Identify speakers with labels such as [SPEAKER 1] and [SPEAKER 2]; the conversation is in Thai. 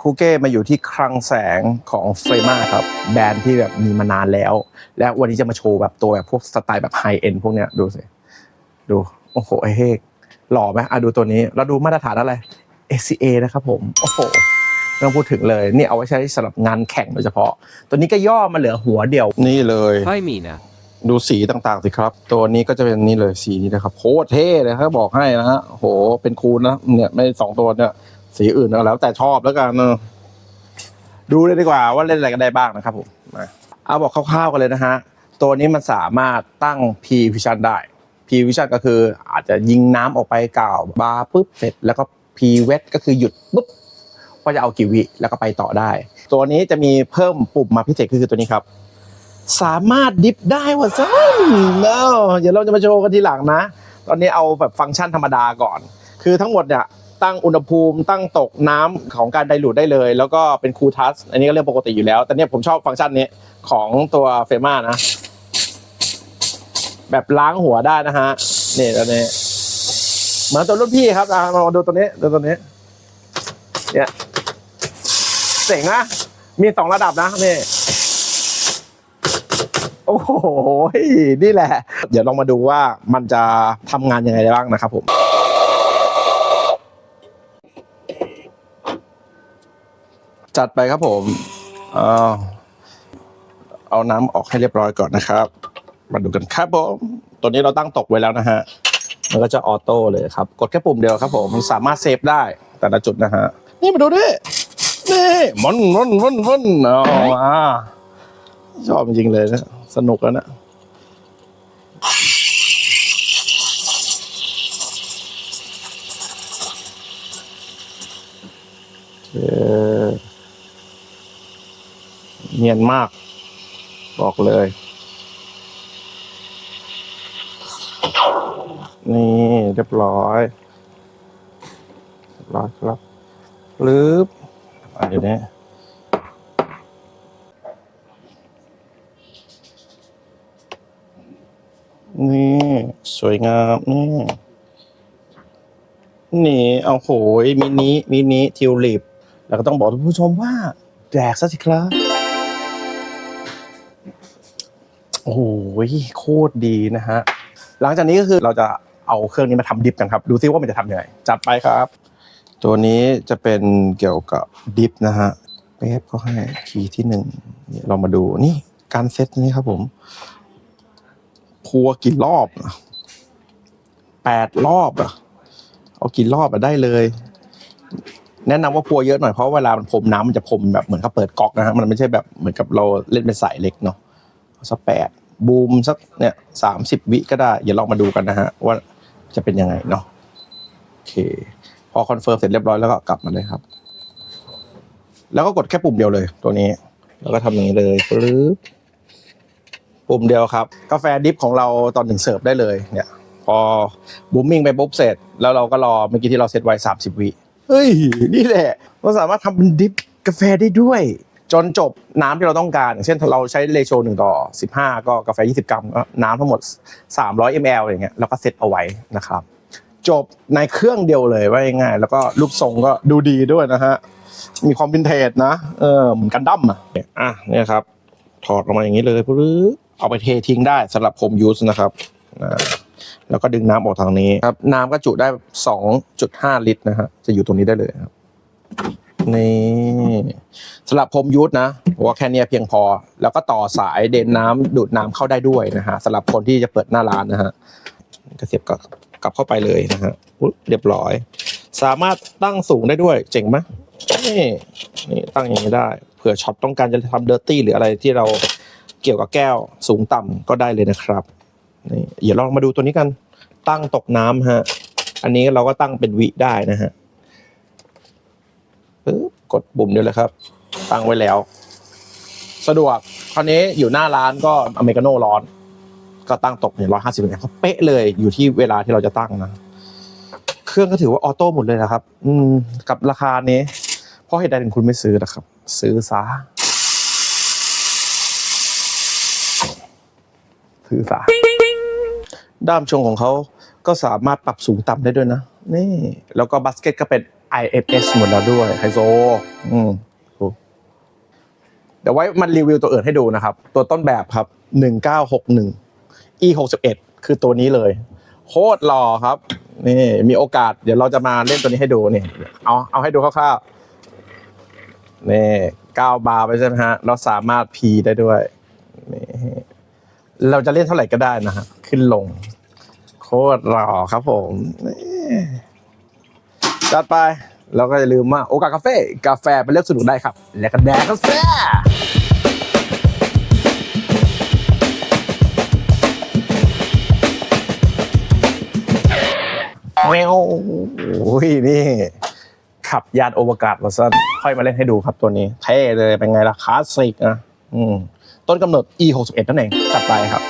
[SPEAKER 1] คูเก้มาอยู่ที่คลังแสงของเฟรมาครับ แบรนด์ที่แบบมีมานานแล้ว และวันนี้จะมาโชว์แบบตัวแบบพวกสไตล์แบบไฮเอ็นพวกเนี้ยดูสิ ดู โอ้โหไอเฮกหล่อไหมอะดูตัวนี้แล้วดูมาตรฐานอะไร ACA นะครับผม โอ้โหไม่ต้องพูดถึงเลย นี่เอาไว้ใช้สำหรับงานแข่งโดยเฉพาะ ตัวนี้ก็ย่อมาเหลือหัวเดียว นี่เลย
[SPEAKER 2] Hi Mina.
[SPEAKER 1] ดูสีต่างๆสิครับ ตัวนี้ก็จะเป็นนี่เลยสีนี้นะครับโคตรเท่เลยครับบอกให้นะฮะโหเป็นคูณนะเนี่ยไม่สองตัวเนี่ย สีอื่นก็แล้ว แต่ชอบแล้วกันเนอะดูเลยดีกว่าว่าเล่นอะไรกันได้บ้างนะครับผมมาเอาบอกคร่าวๆกันเลยนะฮะ ตัวนี้มันสามารถตั้ง P Vision ได้ P Vision ก็คืออาจจะยิงน้ำออกไปกล่าวบาร์ปุ๊บเสร็จแล้วก็ P Wet ก็คือหยุดปุ๊บว่าจะเอากี่วิแล้วก็ไปต่อได้ ตัวนี้จะมีเพิ่มปุ่มมาพิเศษก็คือตัวนี้ครับ สามารถดิฟได้ว่ะซ้ำเนาะเดี๋ยวเราจะมาโชว์กันทีหลังนะ ตอนนี้เอาแบบฟังก์ชันธรรมดาก่อน คือทั้งหมดเนี่ย ตั้งอุณหภูมิ ตั้งตกน้ำของการไดรูดได้เลย แล้วก็เป็นคูลทัสอันนี้ก็เรื่องปกติอยู่แล้ว แต่เนี่ยผมชอบฟังก์ชันนี้ของตัวเฟม่านะ แบบล้างหัวได้นะฮะนี่ตัวนี้เหมือนตัวรุ่นพี่ครับอะมาดูตัวนี้ดูตัวนี้ เนี่ยเจ๋งนะมีสองระดับนะนี่โอ้โห นี่แหละ เดี๋ยวลองมาดูว่ามันจะทำงานยังไงได้บ้างนะครับผม จัดไปครับผมเอาเอาน้ำออกให้เรียบร้อยก่อนนะครับ มาดูกันครับผมตัวนี้เราตั้งตกไว้แล้วนะฮะมันก็จะออโต้เลยครับ กดแค่ปุ่มเดียวครับผมมันสามารถเซฟได้แต่ละจุดนะฮะ นี่มาดูดินี่มันมันมันมันเอามาชอบจริงเลยนะสนุกแล้วนะเออ เนียนมาก บอกเลย นี่เรียบร้อยเรียบร้อยครับลึบอันเดี๋ยวนี้นี่ สวยงามนี่นี่เอาโหยมินิมินิทิวลิป แล้วก็ต้องบอกท่านผู้ชมว่า แดกซะสิครับ อ้โหโคตรดีนะฮะ หลังจากนี้ก็คือเราจะเอาเครื่องนี้มาทำดิฟกันครับ ดูซิว่ามันจะทำยังไง จัดไปครับ ตัวนี้จะเป็นเกี่ยวกับดิฟนะฮะแป๊บก็ให้คีย์ที่หนึ่งเนี่เรามาดูนี่การเซตนี้ครับผมพัวกี่รอบแปดรอบอะเอากี่รอบอะได้เลย แนะนำว่าพัวเยอะหน่อยเพราะเวลามันพรมน้ำมันจะพรมแบบเหมือนเขาเปิดก๊อกนะฮะมันไม่ใช่แบบเหมือนกับเราเล่นเป็นสายเล็กเนาะเอาสักแปด บูมสักเนี่ยสามสิบวิก็ได้ อย่าลองมาดูกันนะฮะ ว่าจะเป็นยังไงเนาะโอเค พอคอนเฟิร์มเสร็จเรียบร้อยแล้วก็กลับมาเลยครับ แล้วก็กดแค่ปุ่มเดียวเลย ตัวนี้ แล้วก็ทำอย่างนี้เลยปึ๊บปุ่มเดียวครับ กาแฟดิฟของเราตอนหนึ่งเสิร์ฟได้เลยเนี่ย พอบูมมิ่งไปปุ๊บเสร็จ แล้วเราก็รอเมื่อกี้ที่เราเซตไว้สามสิบวิเฮ้ย นี่แหละเราสามารถทำเป็นดิฟกาแฟได้ด้วย จนจบน้ำที่เราต้องการ อย่างเช่นเราใช้เลโชหนึ่งต่อสิบห้าก็กาแฟยี่สิบกรัมก็น้ำทั้งหมดสามร้อยมลอย่างเงี้ยแล้วก็เซตเอาไว้นะครับ จบในเครื่องเดียวเลยว่าง่ายแล้วก็รูปทรงก็ดูดีด้วยนะฮะมีความวินเทจนะเออเหมือนกันดั้มอะอะเนี่ยครับ ถอดออกมาอย่างนี้เลยปึ๊บเอาไปเททิ้งได้สำหรับผมยูสนะครับแล้วก็ดึงน้ำออกทางนี้ครับน้ำก็จุได้ 2.5 ลิตรนะฮะจะอยู่ตรงนี้ได้เลยครับ นี่สำหรับผมยูสนะว่าแค่นี้เพียงพอ แล้วก็ต่อสายเดินน้ำดูดน้ำเข้าได้ด้วยนะฮะสำหรับคนที่จะเปิดหน้าร้านนะฮะก็เสียบกับกลับเข้าไปเลยนะฮะเรียบร้อย สามารถตั้งสูงได้ด้วย เจ๋งไหมนี่นี่ตั้งอย่างนี้ได้เผื่อช็อปต้องการจะทำเดอร์ตี้หรืออะไรที่เราเกี่ยวกับแก้วสูงต่ำก็ได้เลยนะครับนี่เดี๋ยวลองมาดูตัวนี้กันตั้งตกน้ำฮะ อันนี้เราก็ตั้งเป็นวิได้นะฮะ ปึ๊บกดปุ่มเดียวเลยครับตั้งไว้แล้ว สะดวกคราวนี้อยู่หน้าร้านก็อเมริกาโน่ร้อน ก็ตั้งตกเนี่ยร้อยห้าสิบเนี่ยเขาเป๊ะเลยอยู่ที่เวลาที่เราจะตั้งนะ เครื่องก็ถือว่าออโต้หมดเลยนะครับ อืมกับราคานี้เพราะเหตุใดถึงคุณไม่ซื้อนะครับ ซื้อซะซื้อซะด้ามชงของเขาก็สามารถปรับสูงต่ำได้ด้วยนะ นี่ แล้วก็บาสเกตก็เป็น IFS หมดแล้วด้วยไฮโซ อืมดูเดี๋ยวไว้มันรีวิวตัวอื่นให้ดูนะครับ ตัวต้นแบบครับ 1961 E 61คือตัวนี้เลย โคตรหล่อครับ นี่ มีโอกาส เดี๋ยวเราจะมาเล่นตัวนี้ให้ดูนี่ เอาเอาให้ดูคร่าวๆ นี่ก้าวบาร์ไปใช่ไหมฮะ เราสามารถ P ได้ด้วยนี่เราจะเล่นเท่าไหร่ก็ได้นะฮะ ขึ้นลง โคตรหล่อครับผมนี่ จัดไปแล้วก็อย่าลืมว่าโอกาสกาแฟกาแฟไปเลือกสนุกได้ครับ และก็แดกกาแฟแมวโอ้ยนี่ขับยานอวกาศมาสั้นค่อยมาเล่นให้ดูครับตัวนี้ เท่เลยเป็นไงล่ะคลาสสิกนะต้นกำเนิด E 6 1 นั่นเองจัดไปครับ